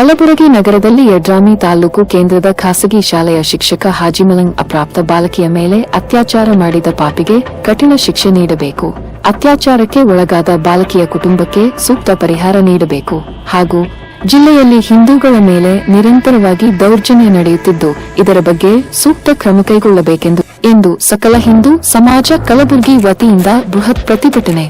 ಕಲಬುರಗಿ ನಗರದಲ್ಲಿ ಯಡ್ರಾಮಿ ತಾಲೂಕು ಕೇಂದ್ರದ ಖಾಸಗಿ ಶಾಲೆಯ ಶಿಕ್ಷಕ ಹಾಜಿಮಲಂಗ್ ಅಪ್ರಾಪ್ತ ಬಾಲಕಿಯ ಮೇಲೆ ಅತ್ಯಾಚಾರ ಮಾಡಿದ ಪಾಪಿಗೆ ಕಠಿಣ ಶಿಕ್ಷೆ ನೀಡಬೇಕು. ಅತ್ಯಾಚಾರಕ್ಕೆ ಒಳಗಾದ ಬಾಲಕಿಯ ಕುಟುಂಬಕ್ಕೆ ಸೂಕ್ತ ಪರಿಹಾರ ನೀಡಬೇಕು. ಹಾಗೂ ಜಿಲ್ಲೆಯಲ್ಲಿ ಹಿಂದೂಗಳ ಮೇಲೆ ನಿರಂತರವಾಗಿ ದೌರ್ಜನ್ಯ ನಡೆಯುತ್ತಿದ್ದು, ಇದರ ಬಗ್ಗೆ ಸೂಕ್ತ ಕ್ರಮ ಕೈಗೊಳ್ಳಬೇಕೆಂದು ಎಂದು ಸಕಲ ಹಿಂದೂ ಸಮಾಜ ಕಲಬುರಗಿ ವತಿಯಿಂದ ಬೃಹತ್ ಪ್ರತಿಭಟನೆ.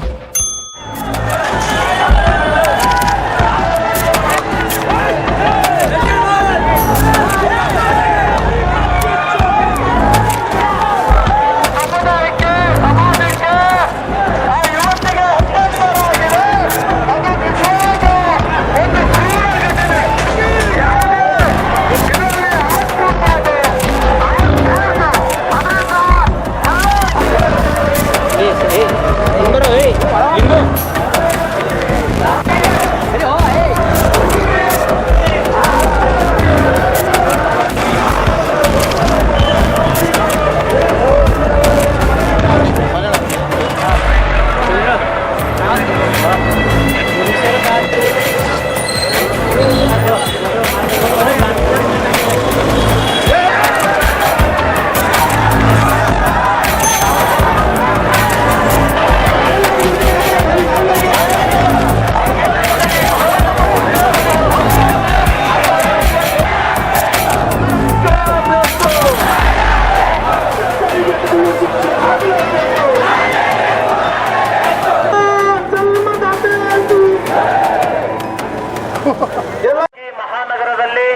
ಮಹಾನಗರದಲ್ಲಿ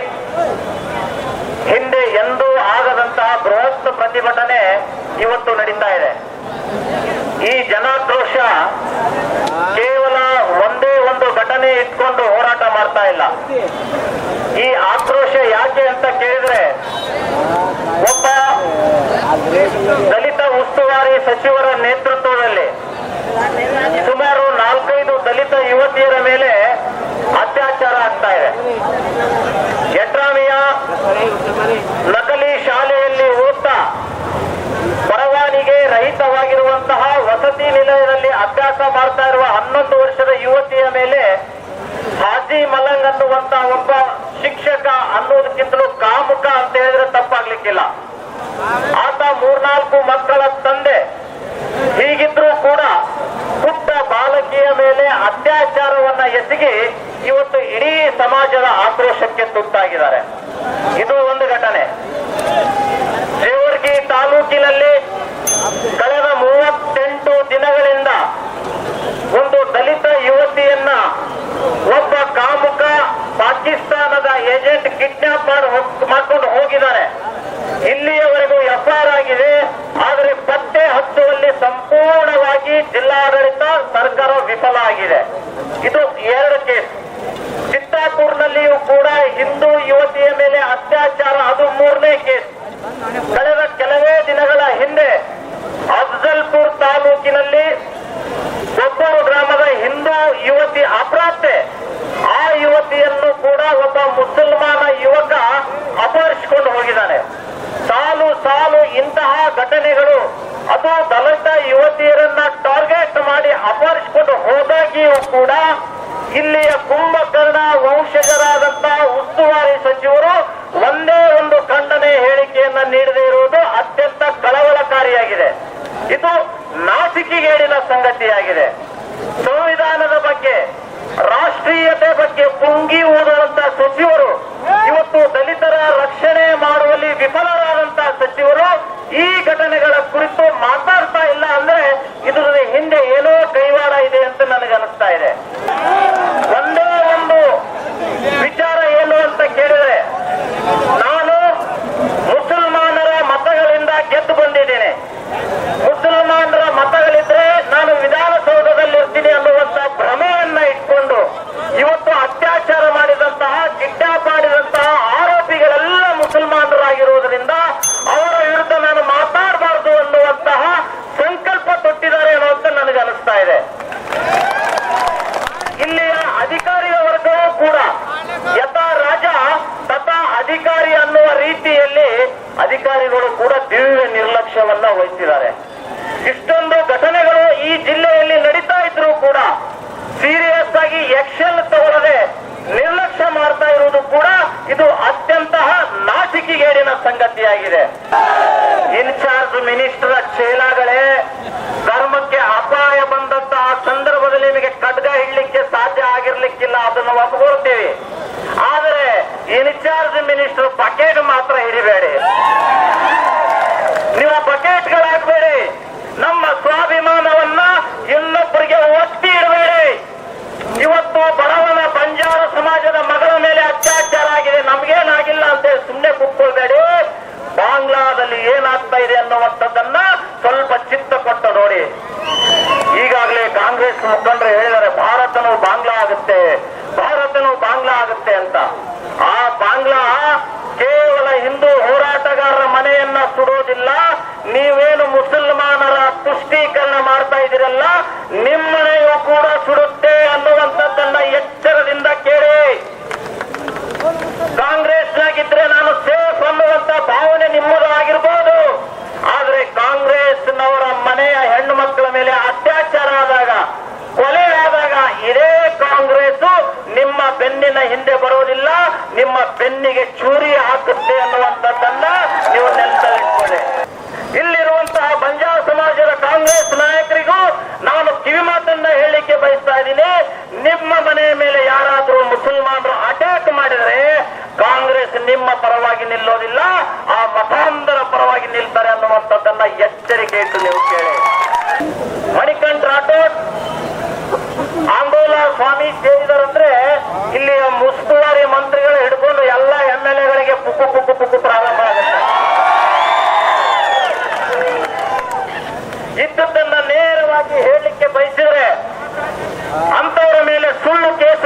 ಹಿಂದೆ ಎಂದೂ ಆಗದಂತಹ ಬೃಹತ್ ಪ್ರತಿಭಟನೆ ಇವತ್ತು ನಡೀತಾ ಇದೆ. ಈ ಜನಾಕ್ರೋಶ ಕೇವಲ ಒಂದೇ ಒಂದು ಘಟನೆ ಇಟ್ಕೊಂಡು ಹೋರಾಟ ಮಾಡ್ತಾ ಇಲ್ಲ. ಈ ಆಕ್ರೋಶ ಯಾಕೆ ಅಂತ ಕೇಳಿದ್ರೆ, ಒಬ್ಬ ದಲಿತ ಉಸ್ತುವಾರಿ ಸಚಿವರ ನೇತೃತ್ವದಲ್ಲಿ ಸುಮಾರು ನಾಲ್ಕೈದು ದಲಿತ ಯುವತಿಯರ ಮೇಲೆ ಅತ್ಯಾಚಾರ ಆಗ್ತಾ ಇದೆ ಯಡ್ರಾಮಿಯ ನಕಲಿ ಶಾಲೆಯಲ್ಲಿ ಓದ್ತಾ ಪರವಾನಿಗೆ ರಹಿತವಾಗಿರುವಂತಹ ವಸತಿ ನಿಲಯದಲ್ಲಿ ಅಭ್ಯಾಸ ಮಾಡ್ತಾ ಇರುವ ಹನ್ನೊಂದು ವರ್ಷದ ಯುವತಿಯ ಮೇಲೆ ಹಾಜಿ ಮಲಂಗ್ ಅನ್ನುವಂತಹ ಒಬ್ಬ ಶಿಕ್ಷಕ ಅನ್ನೋದಕ್ಕಿಂತಲೂ ಕಾಮುಕ ಅಂತ ಹೇಳಿದ್ರೆ ತಪ್ಪಾಗ್ಲಿಕ್ಕಿಲ್ಲ. ಆತ ಮೂರ್ನಾಲ್ಕು ಮಕ್ಕಳ ತಂದೆ ಹೀಗಿದ್ರೂ ಕೂಡ ಪುಟ್ಟ ಬಾಲಕಿಯ ಮೇಲೆ ಅತ್ಯಾಚಾರವನ್ನ ಎಸಗಿ ಇವತ್ತು ಇಡೀ ಸಮಾಜದ ಆಕ್ರೋಶಕ್ಕೆ ತುತ್ತಾಗಿದ್ದಾರೆ. ಇದು ಒಂದು ಘಟನೆ. ಜೇವರ್ಗಿ ತಾಲೂಕಿನಲ್ಲಿ ಕಳೆದ ಮೂವತ್ತೆಂಟು ದಿನಗಳಿಂದ ಒಂದು ದಲಿತ ಯುವತಿಯನ್ನ ಒಬ್ಬ ಕಾಮುಕ ಪಾಕಿಸ್ತಾನದ ಏಜೆಂಟ್ ಕಿಡ್ನಾಪ್ ಮಾಡಿ ಹೋಗ್- ಮಾಡ್ಕೊಂಡು ಹೋಗಿದ್ದಾರೆ ಇಲ್ಲಿಯವರೆಗೂ ಎಫ್ಐಆರ್ ಆಗಿದೆ ಆದರೆ ಪತ್ತೆ ಹಚ್ಚುವಲ್ಲಿ ಸಂಪೂರ್ಣವಾಗಿ ಜಿಲ್ಲಾಡಳಿತ ಸರ್ಕಾರ ವಿಫಲ ಆಗಿದೆ ಇದು ಎರಡು ಕೇಸ್ ಚಿತ್ತಾಪುರ್ನಲ್ಲಿಯೂ ಕೂಡ ಹಿಂದೂ ಯುವತಿಯ ಮೇಲೆ ಅತ್ಯಾಚಾರ ಅದು ಮೂರನೇ ಕೇಸ್ ಕಳೆದ ಕೆಲವೇ ದಿನಗಳ ಹಿಂದೆ ಅಫ್ಜಲ್ಪುರ್ ತಾಲೂಕಿನಲ್ಲಿ ಕೊಪ್ಪೂರು ಗ್ರಾಮದ ಹಿಂದೂ ಯುವತಿ ಅಪ್ರಾಪ್ತೆ ಆ ಯುವತಿಯನ್ನು ಕೂಡ ಒಬ್ಬ ಮುಸಲ್ಮಾನ ಯುವಕ ಅಪಹರಿಸಿಕೊಂಡು ಹೋಗಿದ್ದಾನೆ ಸಾಲು ಸಾಲು ಇಂತಹ ಘಟನೆಗಳು ಅದು ದಲಿತ ಯುವತಿಯರನ್ನ ಟಾರ್ಗೆಟ್ ಮಾಡಿ ಅಪಹರಿಸಿಕೊಂಡು ಹೋದಾಗಿಯೂ ಕೂಡ ಇಲ್ಲಿಯ ಕುಂಭಕರ್ಣ ವಂಶಜರಾದಂತಹ ಉಸ್ತುವಾರಿ ಸಚಿವರು ಒಂದೇ ಒಂದು ಖಂಡನೆ ಹೇಳಿಕೆಯನ್ನ ನೀಡದೇ ಇರುವುದು ಅತ್ಯಂತ ಕಳವಳಕಾರಿಯಾಗಿದೆ ಇದು ನಾಸಿಕಿಗೇಡಿನ ಸಂಗತಿಯಾಗಿದೆ ಸಂವಿಧಾನದ ಬಗ್ಗೆ ರಾಷ್ಟ್ರೀಯತೆ ಬಗ್ಗೆ ಪುಂಗಿ ಊದುವಂತ ಸಚಿವರು ಇವತ್ತು ದಲಿತರ ರಕ್ಷಣೆ ಮಾಡುವಲ್ಲಿ ವಿಫಲರಾದಂತಹ ಸಚಿವರು ಈ ಘಟನೆಗಳ ಕೂಡ ಸೀರಿಯಸ್ ಆಗಿ ಎಕ್ಷನ್ ತಗೊಳ್ಳದೆ ನಿರ್ಲಕ್ಷ್ಯ ಮಾಡ್ತಾ ಇರುವುದು ಕೂಡ ಇದು ಅತ್ಯಂತ ನಾಚಿಕೆಗೇಡಿನ ಸಂಗತಿಯಾಗಿದೆ. ಇನ್ಚಾರ್ಜ್ ಮಿನಿಸ್ಟರ್ ಚೇಲಾಗಳೇ ಧರ್ಮಕ್ಕೆ ಅಪಾಯ ಬಂದಂತಹ ಸಂದರ್ಭದಲ್ಲಿ ನಿಮಗೆ ಖಡ್ಗ ಇಡ್ಲಿಕ್ಕೆ ಸಾಧ್ಯ ಆಗಿರ್ಲಿಕ್ಕಿಲ್ಲ, ಅದನ್ನು ಒಪ್ಪಿಕೊಳ್ತೀವಿ ಆದರೆ ಇನ್ಚಾರ್ಜ್ ಮಿನಿಸ್ಟರ್ ಬಗೆ ಮುಖಂಡರು ಹೇಳಿದರೆ ಭಾರತನು ಬಾಂಗ್ಲಾ ಆಗುತ್ತೆ. ಎಚ್ಚರಿಕೆ ಇಟ್ಟು ನೀವು ಕೇಳಿ. ಮಣಿಕಂಠ ರಾಠೋಡ್, ಆಂದೋಲ ಸ್ವಾಮಿ ಸೇರಿದರಂದ್ರೆ ಇಲ್ಲಿ ಮುಸ್ತುವಾರಿ ಮಂತ್ರಿಗಳು ಹಿಡ್ಕೊಂಡು ಎಲ್ಲ ಎಂ ಎಲ್ ಎಗಳಿಗೆ ಪುಕ್ಕು ಪುಕ್ಕು ಪುಕ್ಕು ಪ್ರಾರಂಭ ಆಗುತ್ತೆ. ಇದ್ದದ್ದನ್ನ ನೇರವಾಗಿ ಹೇಳಲಿಕ್ಕೆ ಬಯಸಿದ್ರೆ ಅಂತವರ ಮೇಲೆ ಸುಳ್ಳು ಕೇಸುಗಳನ್ನ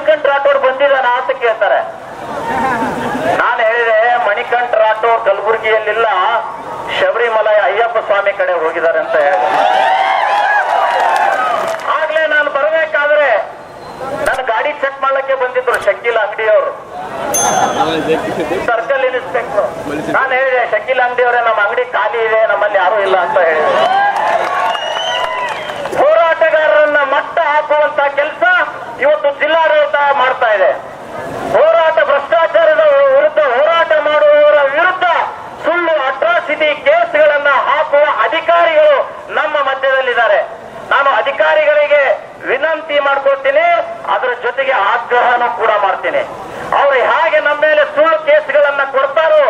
ಮಣಿಕಂಠ ರಾಠೋಡ್ ಬಂದಿದ್ದಾನ ಅಂತ ಕೇಳ್ತಾರೆ. ನಾನು ಹೇಳಿದೆ, ಮಣಿಕಂಠ ರಾಠೋರ್ ಕಲಬುರಗಿಯಲ್ಲಿಲ್ಲ, ಶಬರಿಮಲೈ ಅಯ್ಯಪ್ಪ ಸ್ವಾಮಿ ಕಡೆ ಹೋಗಿದ್ದಾರೆ ಅಂತ ಹೇಳಿದೆ. ಆಗ್ಲೇ ನಾನು ಬರಬೇಕಾದ್ರೆ ನನ್ನ ಗಾಡಿ ಚೆಕ್ ಮಾಡ್ಲಿಕ್ಕೆ ಬಂದಿದ್ರು ಶಕೀಲ್ ಅಂಗಡಿಯವರು. ಸರ್ಕಲ್ ಇನ್ಸ್ಪೆಕ್ಟರ್ ನಾನು ಹೇಳಿದೆ, ಶಕೀಲ್ ಅಂಗಡಿಯವರೇ, ನಮ್ಮ ಅಂಗಡಿ ಖಾಲಿ ಇದೆ, ನಮ್ಮಲ್ಲಿ ಯಾರು ಇಲ್ಲ ಅಂತ ಹೇಳಿದೆ. ಹೋರಾಟಗಾರರನ್ನ ಮಟ್ಟ ಹಾಕುವಂತ ಕೆಲಸ ಇವತ್ತು ಜಿಲ್ಲಾಡಳಿತ ಮಾಡ್ತಾ ಇದೆ. ಹೋರಾಟ ಭ್ರಷ್ಟಾಚಾರದ ವಿರುದ್ಧ ಹೋರಾಟ ಮಾಡುವವರ ವಿರುದ್ಧ ಸುಳ್ಳು ಅಟ್ರಾಸಿಟಿ ಕೇಸ್ಗಳನ್ನ ಹಾಕುವ ಅಧಿಕಾರಿಗಳು ನಮ್ಮ ಮಧ್ಯದಲ್ಲಿದ್ದಾರೆ. ನಾನು ಅಧಿಕಾರಿಗಳಿಗೆ ವಿನಂತಿ ಮಾಡ್ಕೊಳ್ತೀನಿ, ಅದರ ಜೊತೆಗೆ ಆಗ್ರಹನ ಕೂಡ ಮಾಡ್ತೀನಿ. ಅವರು ಹೇಗೆ ನಮ್ಮ ಮೇಲೆ ಸುಳ್ಳು ಕೇಸ್ಗಳನ್ನ ಕೊಡ್ತಾರೋ,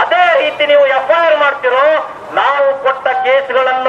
ಅದೇ ರೀತಿ ನೀವು ಎಫ್ಐಆರ್ ಮಾಡ್ತಿರೋ, ನಾವು ಕೊಟ್ಟ ಕೇಸ್ಗಳನ್ನು